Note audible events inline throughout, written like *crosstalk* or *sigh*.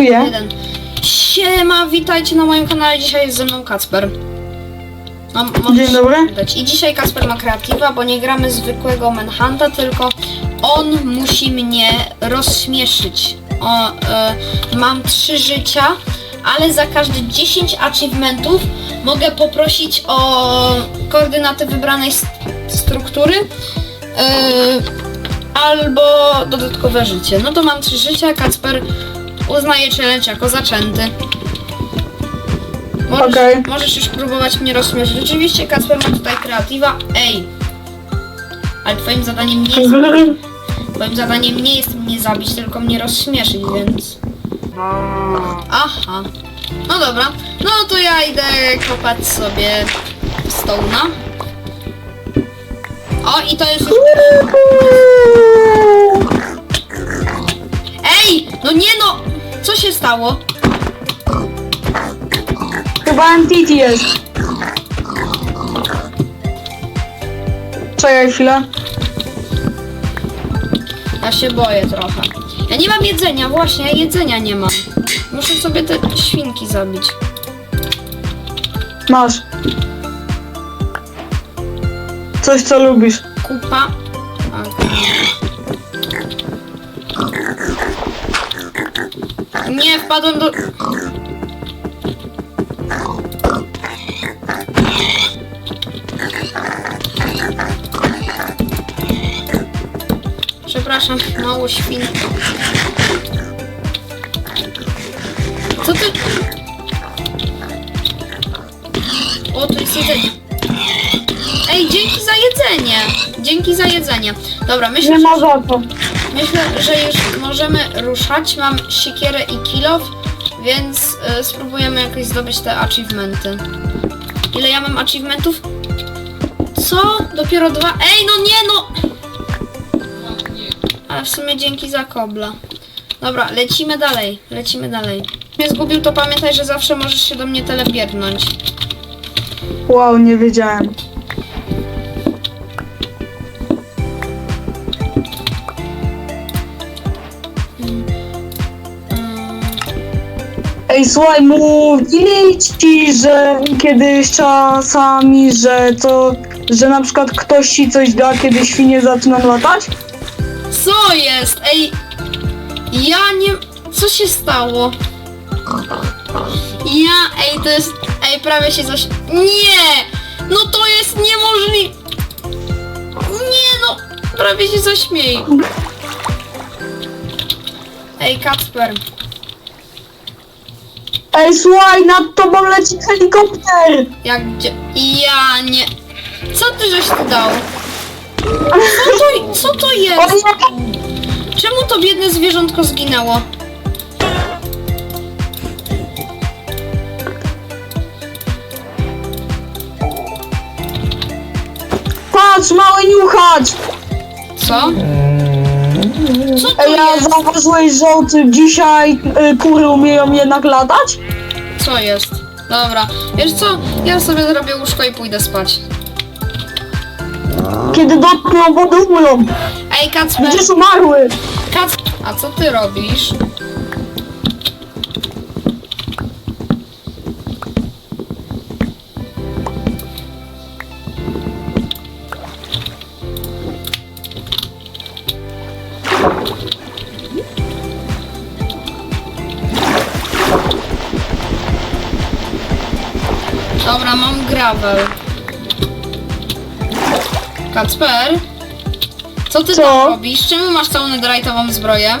Jeden. Siema, witajcie na moim kanale. Dzisiaj jest ze mną Kacper. Mam Dzień dobry. Widać. I dzisiaj Kacper ma kreatywa, bo nie gramy zwykłego Manhunta, tylko on musi mnie rozśmieszyć. O, e, mam trzy życia, ale za każde 10 achievementów mogę poprosić o koordynaty wybranej st- struktury e, albo dodatkowe życie. No to mam trzy życia, Kacper uznaje challenge jako zaczęty. Możesz, Okej. możesz już próbować mnie rozśmieszyć. Rzeczywiście Kacper ma tutaj kreatywa. Ej! Ale twoim zadaniem nie jest, *laughs* twoim zadaniem nie jest mnie zabić, tylko mnie rozśmieszyć, więc... Aha. No dobra. No to ja idę kopać sobie stołna. O, i to jest już... Ej! No nie no! Co się stało? Chyba entity jest. Czekaj chwilę. Ja się boję trochę. Ja nie mam jedzenia, właśnie, ja jedzenia nie mam. Muszę sobie te świnki zabić. Masz. Coś co lubisz. Kupa. Nie, wpadłem do... Przepraszam, mało świn. Co ty... O, tu jest jedzenie. Ej, dzięki za jedzenie. Dzięki za jedzenie. Dobra, myślę, Nie że, ma co. myślę, że już możemy ruszać. Mam siekierę i kilof, więc y, spróbujemy jakoś zdobyć te achievementy. Ile ja mam achievementów? Co? Dopiero dwa? Ej, no nie no! Ale w sumie dzięki za kobla. Dobra, lecimy dalej, lecimy dalej. Mnie zgubił, to pamiętaj, że zawsze możesz się do mnie telepiernąć. Wow, nie wiedziałem. Ej, słuchaj, mówili ci, że kiedyś czasami, że to, że na przykład ktoś ci coś da, kiedy świnie zaczynają latać? Co jest? Ej, ja nie... Co się stało? Ja, ej, to jest... Ej, prawie się coś... Nie! No to jest niemożliwe! Nie no! Prawie się zaśmieję. Ej, Kacper. Ej, słuchaj, nad tobą leci helikopter! Jak gdzie... Ja nie... Co ty żeś tu dał? Co to, co to O jest? nie! Czemu to biedne zwierzątko zginęło? Patrz, mały niuchacz! Co? Co to Ej, a jest? zauważyłeś, że od dzisiaj y, kury umieją jednak latać? Co jest? Dobra, wiesz co? Ja sobie zrobię łóżko i pójdę spać. Kiedy dotkną wody umrą. Ej, Kacper! Będziesz umarły. Kac... A co ty robisz? Dobra, mam gravel. Kacper? Co ty Co? tam robisz? Czemu masz całą netherite'ową zbroję?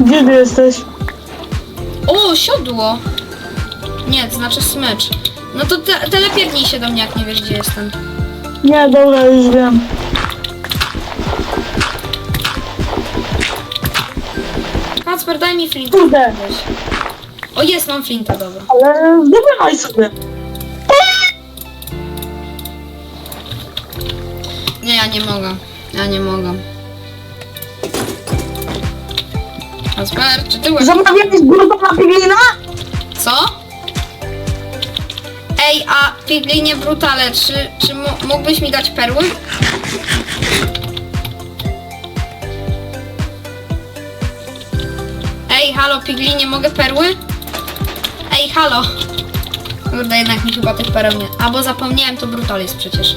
Gdzie ty jesteś? O, siodło! Nie, to znaczy smycz. No to te, telepiernij się do mnie, jak nie wiesz, gdzie jestem. Nie, dobra, już wiem. Kacper, daj mi flinta. Kurde. Weź. O, jest, mam flinta, dobra. Ale zdobywaj sobie. Nie, ja nie mogę. Ja nie mogę. Kacper, czy ty łeb... Zamawiałeś grubą na piglina? Co? Ej, a Piglinie Brutale, czy, czy mógłbyś mi dać perły? Ej, halo, pigli, nie mogę perły? Halo. Kurde, jednak mi chyba tych pereł nie... A, bo zapomniałem, to brutal jest przecież.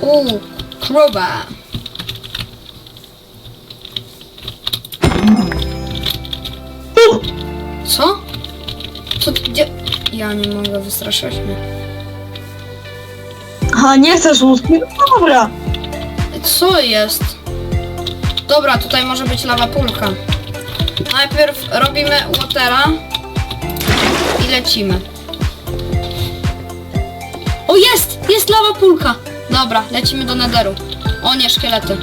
Uuu, krowa. Co? Co ty, gdzie? Ja nie mogę, wystraszyłeś mnie. A nie chcesz łuski? No dobra. Co jest? Dobra, tutaj może być lawa pulka. Najpierw robimy watera i lecimy. O jest! Jest lawa pulka! Dobra, lecimy do nederu. O nie, szkielety.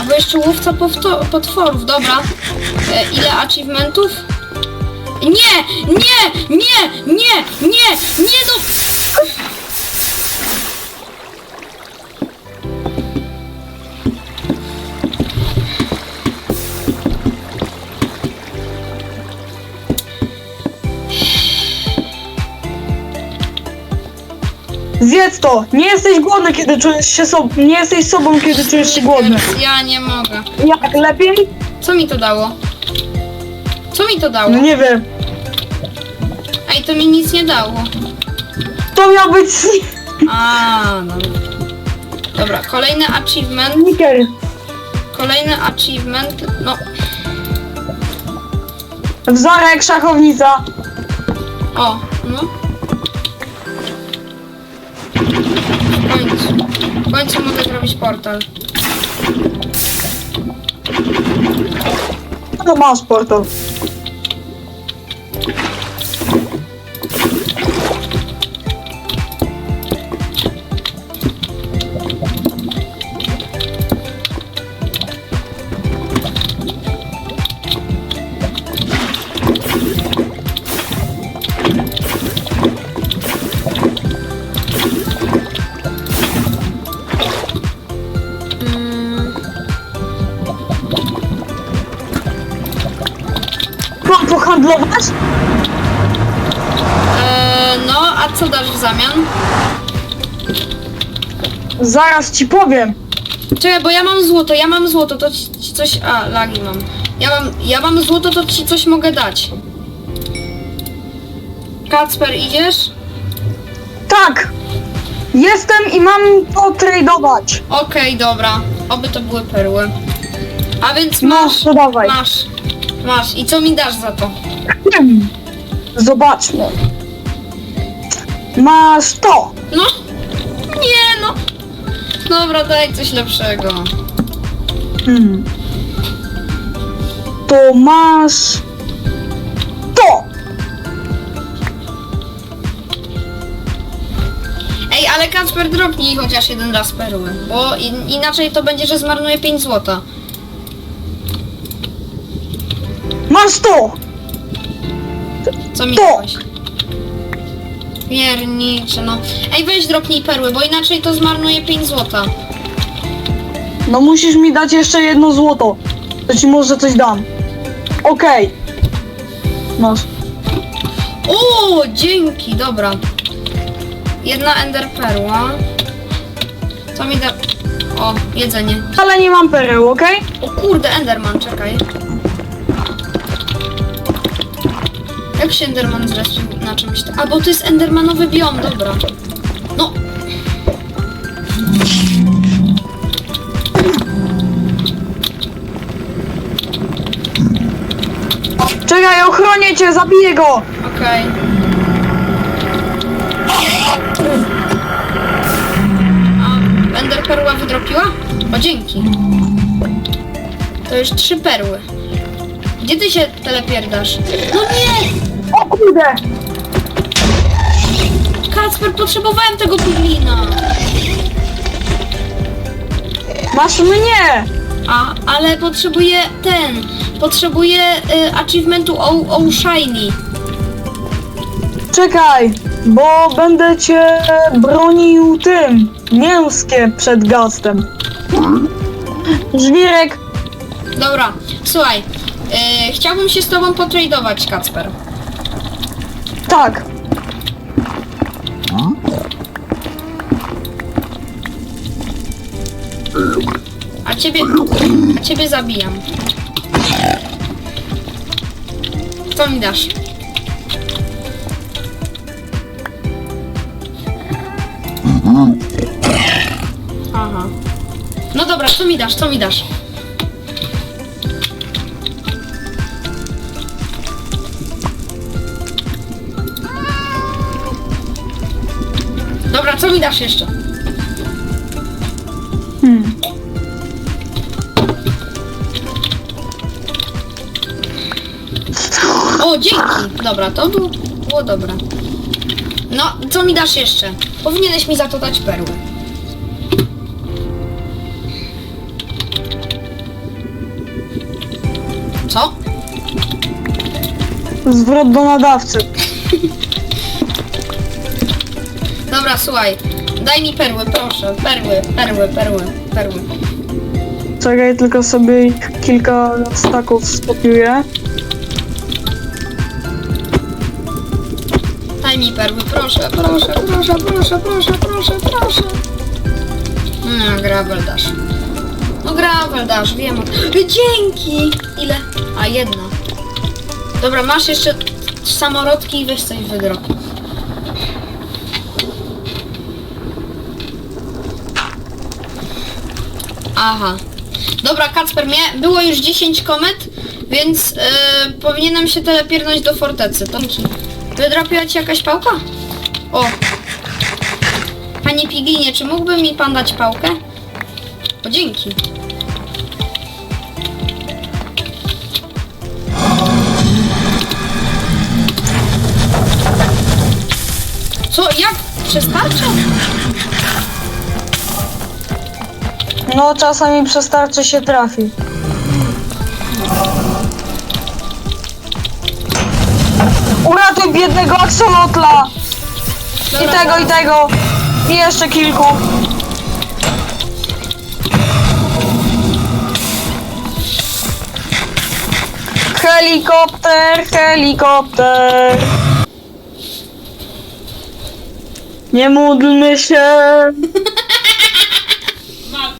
Albo jeszcze łowca potworów, dobra. E, ile achievementów? Nie! Nie! Nie! Nie! Nie! Nie no! Zjedz to! Nie jesteś głodny, kiedy czujesz się sobą. Nie jesteś sobą, kiedy czujesz się głodny. Ja nie mogę. Jak lepiej? Co mi to dało? Co mi to dało? No nie wiem. Ej, to mi nic nie dało. To miał być *laughs* A, dobra. Dobra, kolejny achievement. sneaker. Kolejny achievement. No, Wzorek, szachownica. o, no. W końcu. W końcu mogę zrobić portal. No masz portal. Mam pohandlować? e, no, a co dasz w zamian? Zaraz ci powiem. Czekaj, bo ja mam złoto, ja mam złoto, to ci, ci coś... A, lagi mam. Ja mam, ja mam złoto, to ci coś mogę dać. Kacper, idziesz? Tak. Jestem i mam to. Okej, dobra. Oby to były perły. A więc No, masz, to dawaj. masz, masz. I co mi dasz za to? Hmm. Zobaczmy. Masz to. No, nie no. Dobra, daj coś lepszego. Hmm. To masz to. Ej, ale Kacper dropnij chociaż jeden raz perły, bo in, inaczej to będzie, że zmarnuje 5 złota. Masz to. Co mi To. dałeś? Piernicze, no. Ej, weź dropnij perły, bo inaczej to zmarnuje 5 złota. No musisz mi dać jeszcze jedno złoto. To ci może coś dam. Okej. Masz. O, dzięki, dobra. Jedna ender perła. Co mi da... O, jedzenie. Ale nie mam pereł, okej? O kurde, Enderman, czekaj. Jak się Enderman zrespił na czymś tam? A, bo to jest Endermanowy biom, dobra. No. Czekaj, ochronię cię, zabiję go. Okej. A Ender perła wydropiła? O, dzięki. To już trzy perły. Gdzie ty się telepierdasz? No nie! O kurde. Kacper, potrzebowałem tego piglina. Masz mnie. A, ale potrzebuję ten. Potrzebuję y, achievementu o, o Shiny. Czekaj, bo będę cię bronił tym mięskiem przed gastem. Żwirek, Dobra, słuchaj. Yy, chciałbym się z tobą potradować, Kacper. Tak. A ciebie. A ciebie zabijam. Co mi dasz? Aha. No dobra, co mi dasz? Co mi dasz? Dasz jeszcze? Hmm. O, dzięki! Dobra, to było, było dobre. No, co mi dasz jeszcze? Powinieneś mi za to dać perły. Co? Zwrot do nadawcy. *laughs* Dobra, słuchaj. Daj mi perły, proszę. Perły, perły, perły, perły. Czekaj, tylko sobie ich kilka staków stopiuję. Daj mi perły, proszę, proszę, proszę, proszę, proszę, proszę, proszę. No, gravel dasz. No, gravel dasz, wiem. o- Dzięki! Ile? A, jedna. Dobra, masz jeszcze samorodki i weź coś wydro. Aha. Dobra, Kacper, mnie było już 10 komet, więc yy, powinienem się telepiernąć do fortecy. To dzięki. Wydrapiła ci jakaś pałka? O! Panie Piginie, czy mógłby mi pan dać pałkę? O, dzięki. Co? Jak? Przez No, czasami przez tarczę się trafi. Uratuj biednego aksolotla! I tego, i tego! I jeszcze kilku. Helikopter, helikopter. Nie módlmy się. *laughs*